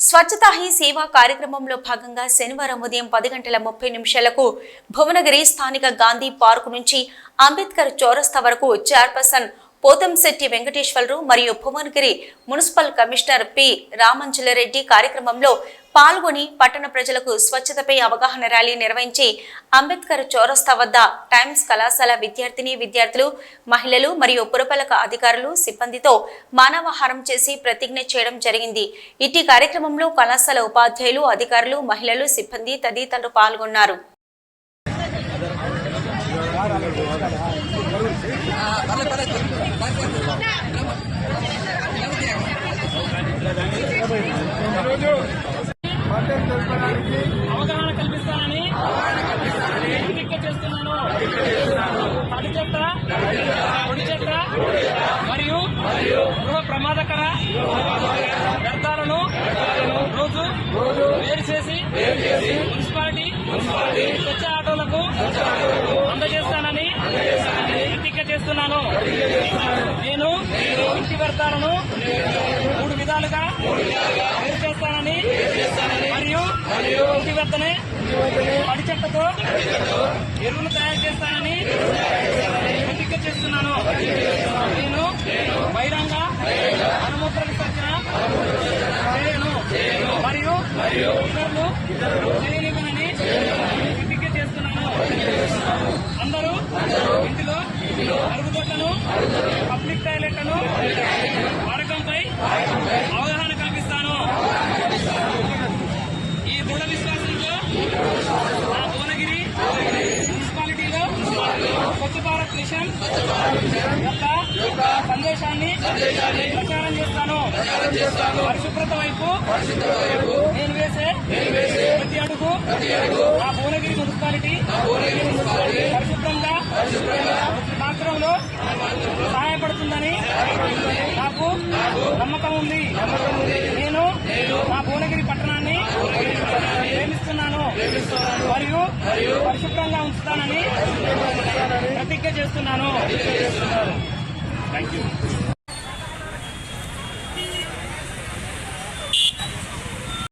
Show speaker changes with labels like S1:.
S1: స్వచ్ఛతా he సేవా కార్యక్రమంలో భాగంగా శనివారం ఉదయం పది గంటల ముప్పై నిమిషాలకు భువనగిరి స్థానిక గాంధీ పార్కు నుంచి అంబేద్కర్ చౌరస్తా వరకు చైర్పర్సన్ పోతంశెట్టి వెంకటేశ్వరరావు మరియు Bhuvanagiri municipal commissioner P Ramanjala Reddy కార్యక్రమంలో పాల్గొని పట్టణ ప్రజలకు స్వచ్ఛతపై అవగాహన ర్యాలీ నిర్వహించి అంబేద్కర్ చౌరస్తా వద్ద టైమ్స్ కళాశాల విద్యార్థిని విద్యార్థులు మహిళలు మరియు పురపాలక అధికారులు సిబ్బందితో మానవహారం చేసి ప్రతిజ్ఞ చేయడం జరిగింది. ఇటీ కార్యక్రమంలో కళాశాల ఉపాధ్యాయులు అధికారులు మహిళలు సిబ్బంది తదితరులు పాల్గొన్నారు.
S2: అవగాహన కల్పిస్తానని ప్రతిజ్ఞ చేస్తున్నాను. తడి చెత్త పొడి చెత్త మరియు గృహ ప్రమాదకర వ్యర్థాలను రోజు వేరు చేసి మున్సిపాలిటీ స్వచ్ఛ ఆటోలకు చేస్తున్నాను. నేను ఇంటి వ్యర్థాలను మూడు విధాలుగా వేరు చేస్తానని మరియు ఇంటి వద్దనే పడి ఎరువులు తయారు చేస్తానని ప్రతిజ్ఞ చేస్తున్నాను. నేను బహిరంగ అనుమతుల విసర్జన మరియు ఇతరులు చేయనివ్వనని ప్రతిజ్ఞ చేస్తున్నాను అందరూ ఇంటిలో టాయిలెట్లను పబ్లిక్ టాయిలెట్లను వాడకంపై అవగాహన కల్పిస్తాను. ఈ దృఢ విశ్వాసంతో మా భువనగిరి మున్సిపాలిటీలో స్వచ్ఛ భారత్ మిషన్ యొక్క సందేశాన్ని ప్రచారం చేస్తాను. పరిశుభ్రత వైపు నేను వేసే ప్రతి అడుగు నా భువనగిరి మున్సిపాలిటీ పరిశుభ్రంగా మాత్రంలో సహాయపడుతుందని నాకు నమ్మకం ఉంది. నేను మా భువనగిరి పట్టణాన్ని ప్రేమిస్తున్నాను. మరియు పరిశుభ్రంగా ఉంచుతానని ప్రతిజ్ఞ చేస్తున్నాను. Thank you